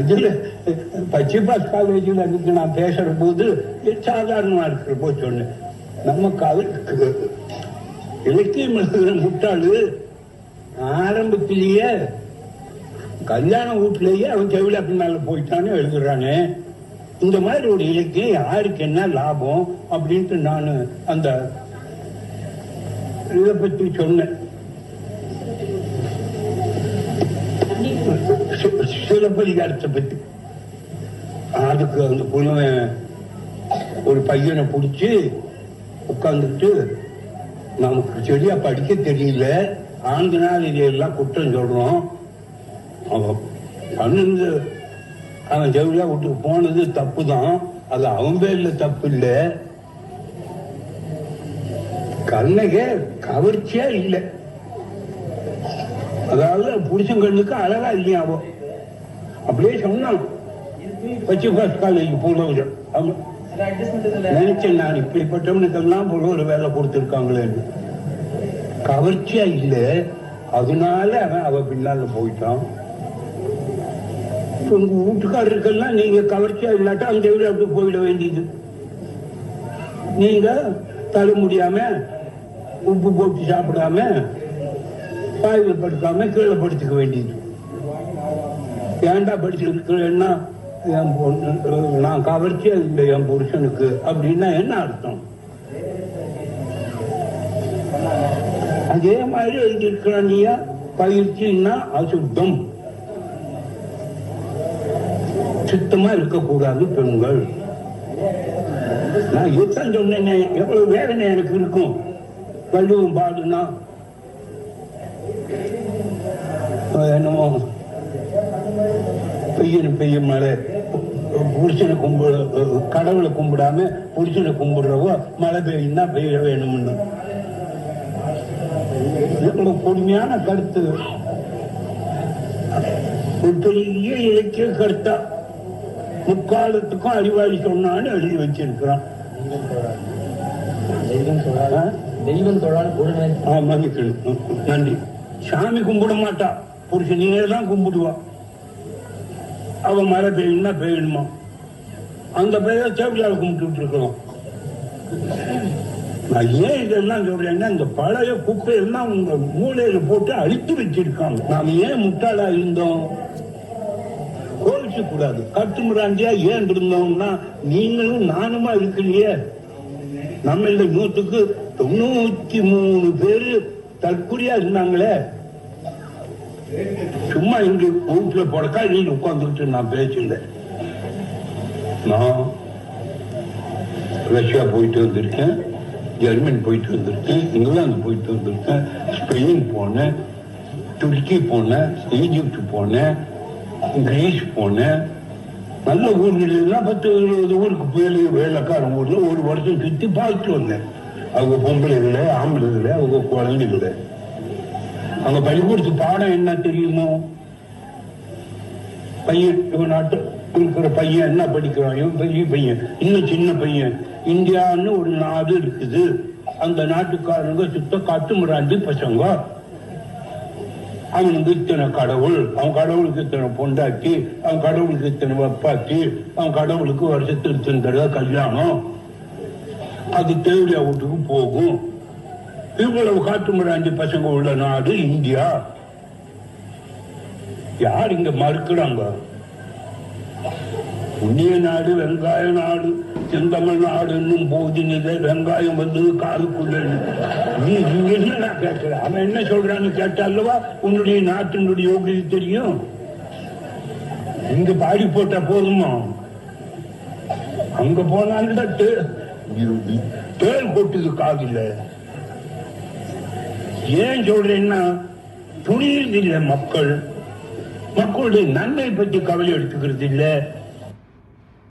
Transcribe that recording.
இதுல பச்சிபாஸ் காலேஜில் இருந்து நான் பேசுற போது சாதாரணமாக சாதாரணமா இருக்கிற போது சொன்னேன் நம்ம கவிக்கு இலக்கியம் எழுதுகிற முட்டாளு ஆரம்பத்திலேயே கல்யாண வீட்லயே அவன் செவில பின்னால போயிட்டான்னு எழுதுறானே இந்த மாதிரி ஒரு இலக்கியம் யாருக்கு என்ன லாபம் அப்படின்ட்டு நான் அந்த இதை பத்தி சொன்னேன் சிலப்பதிகாரத்தை பத்தி அதுக்கு அந்த புலவன் ஒரு பையனை பிடிச்சி உட்கார்ந்துட்டு நமக்கு சரியா படிக்க தெரியல. ஆந்தினால் இதையெல்லாம் குற்றம் சொல்றோம். அவன் பண்ணது அவன் ஜவுளியா விட்டு போனது தப்பு தான் அது அவன் பேர்ல தப்பு இல்ல. கண்ணக கவர்ச்சியா இல்லை. அதாவது புருஷன் கண்ணுக்கு அழகா இல்லையா அவன் அப்படியே சொன்னான் பச்சை காலேஜ் போனவங்க அவன் நினைச்சேன் நான் இப்படிப்பட்டவனுக்கெல்லாம் போல ஒரு வேலை கொடுத்துருக்காங்களேன்னு கவர்ச்சியா இல்லை. அதனால அவன் அவ பின்னால போயிட்டான். உங்க வீட்டுக்காரருக்கெல்லாம் நீங்க கவர்ச்சியா இல்லாட்டா அந்த வீடு அப்படி போயிட வேண்டியது. நீங்க தர முடியாம உப்பு போட்டு சாப்பிடாம பாயில படுக்காம கீழே படுத்துக்க வேண்டியது. ஏன்டா படிச்சிருக்கிறேன்னா என் பொண்ணு நான் கவர்ச்சியா இல்லை என் புருஷனுக்கு. அப்படின்னா என்ன அர்த்தம்? அதே மாதிரி எழுதியிருக்கிறானியா பயிற்சின்னா அசுத்தம். சுத்தமா இருக்கக்கூடாது பெண்கள். நான் யுத்தம் சொன்னேன் எவ்வளவு வேதனை எனக்கு இருக்கும். வள்ளுவம் பாடுனா. என்னமோ. பெய்யணும் பெய்யும் மழை. புருஷனை கும்பிட கடவுளை கும்பிடாம புருஷனை கும்பிடுறவோ மழை பெய்யும்னா பெய்ய வேணும்னு. கொடுமையான கருத்து. பெரிய இலக்கிய கருத்தா. முக்காலத்துக்கும் அறிவாளி சொன்னான்னு எழுதி வச்சிருக்கிறான். தெய்வம் தொழான்னு மன்னிக்கணும். நன்றி. சாமி கும்பிட மாட்டா. புருஷனையே தான் கும்பிடுவா. அவன் மழை பெய்யணும்னா பெய்யணுமா அந்த பெயரை சேவியால் கும்பிட்டு இருக்கிறோம் நான் ஏன் இதெல்லாம் சொல்றேன்னா இந்த பழைய குப்பையெல்லாம் உங்க மூளையில போட்டு அழித்து வச்சிருக்காங்க? நாம் ஏன் முட்டாளா இருந்தோம்? கோவிச்சு கூடாது கட்டுமுறாண்டியா ஏன் இருந்தோம்னா நீங்களும் நானுமா இருக்கலையே. நம்ம இந்த நூற்றுக்கு தொண்ணூத்தி மூணு பேரு தற்குறியா இருந்தாங்களே. சும்மா இங்க வீட்டுல போடக்கா நீ உட்காந்துக்கிட்டு நான் பேசியிருந்தேன். நான் ரஷ்யா போயிட்டு வந்திருக்கேன் ஜெர்மன் போயிட்டு வந்திருக்கேன் இங்கிலாந்து போயிட்டு வந்திருக்கேன் ஸ்பெயின் போனேன் துருக்கி போனேன் ஈஜிப்ட் போனேன் கிரீஸ் போனேன். நல்ல ஊர்கள்லாம் பத்து இருபது ஊருக்கு புயல் வேலைக்காரன் ஊர்ல ஒரு வருஷம் சுற்றி பார்த்துட்டு வந்தேன். அவங்க பொம்பளைகளை ஆம்பளைகளை அவங்க குழந்தைகளை. அவங்க பள்ளிக்கூடத்து பாடம் என்ன தெரியுமோ? பையன் இவன் நாட்டு இருக்கிற பையன் என்ன படிக்கிறான்? இவன் பெரிய பையன். இன்னும் சின்ன பையன். இந்தியான்னு ஒரு நாடு இருக்குது. அந்த நாட்டுக்காரங்க சுத்த காட்டுமிராண்டி பசங்க. அவனுக்கு இத்தனை கடவுள் அவன் கடவுளுக்கு இத்தனை பொண்டாட்டி அவன் கடவுளுக்கு இத்தனை வப்பாட்டி அவன் கடவுளுக்கு வருஷத்துக்கு இத்தனை தடவை கல்யாணம். அது தேவையா வீட்டுக்கு போகும். இவ்வளவு காட்டுமிராண்டி பசங்க உள்ள நாடு இந்தியா. யார் இங்க மறுக்கிறாங்க? புண்ணிய நாடு வெங்காய நாடு செந்தமிழ் நாடுன்னும் போது நிலை வெங்காயம் வந்து காலுக்குள்ள நீ என்ன கேட்கிற? அவன் என்ன சொல்றான்னு கேட்டா அல்லவா உன்னுடைய நாட்டினுடைய யோகிதை தெரியும். இங்க பாடி போட்டா போதுமா? அங்க போனான்னு தே- தேள் கொட்டுது காதுல. ஏன் சொல்றேன்னா துணியில் இல்லை மக்கள் மக்களுடைய நன்மை பற்றி கவலை எடுத்துக்கிறது இல்லை